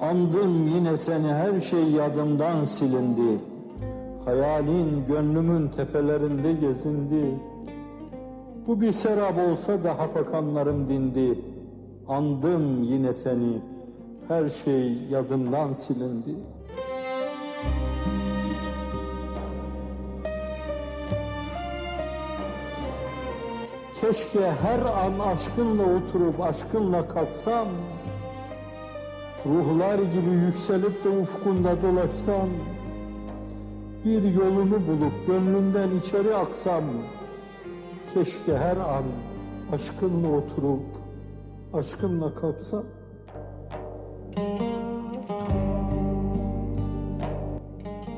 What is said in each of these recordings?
Andım yine seni her şey yadımdan silindi. Hayalin gönlümün tepelerinde gezindi. Bu bir serap olsa da hafakanlarım dindi. Andım yine seni her şey yadımdan silindi. Keşke her an aşkınla oturup aşkınla kalksam. Ruhlar gibi yükselip de ufkunda dolaşsam. Bir yolunu bulup gönlünden içeri aksam. Keşke her an aşkınla oturup aşkınla kalksam.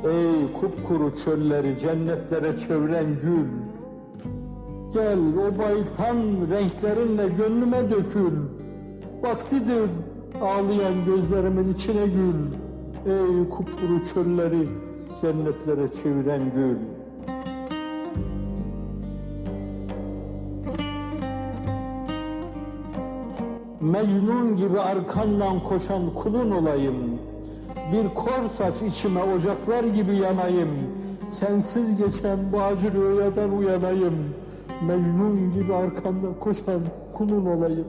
Ey kupkuru çölleri cennetlere çeviren gül. Gel o bayıltan renklerinle gönlüme dökül. Vaktidir ağlayan gözlerimin içine gül. Ey kupkuru çölleri cennetlere çeviren gül. Mecnun gibi arkandan koşan kulun olayım. Bir kor saç içime ocaklar gibi yanayım. Sensiz geçen bu acı rüyadan uyanayım. Mecnun gibi arkandan koşan kulun olayım.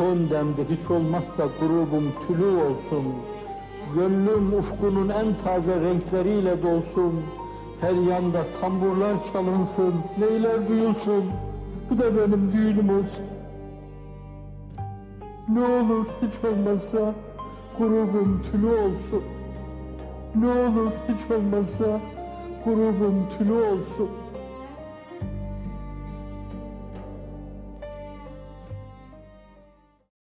Son demde hiç olmazsa grubum tülü olsun. Gönlüm ufkunun en taze renkleriyle dolsun. Her yanda tamburlar çalınsın, neyler duyulsun. Bu da benim düğünüm olsun. Ne olur hiç olmazsa grubum tülü olsun. Ne olur hiç olmazsa grubum tülü olsun.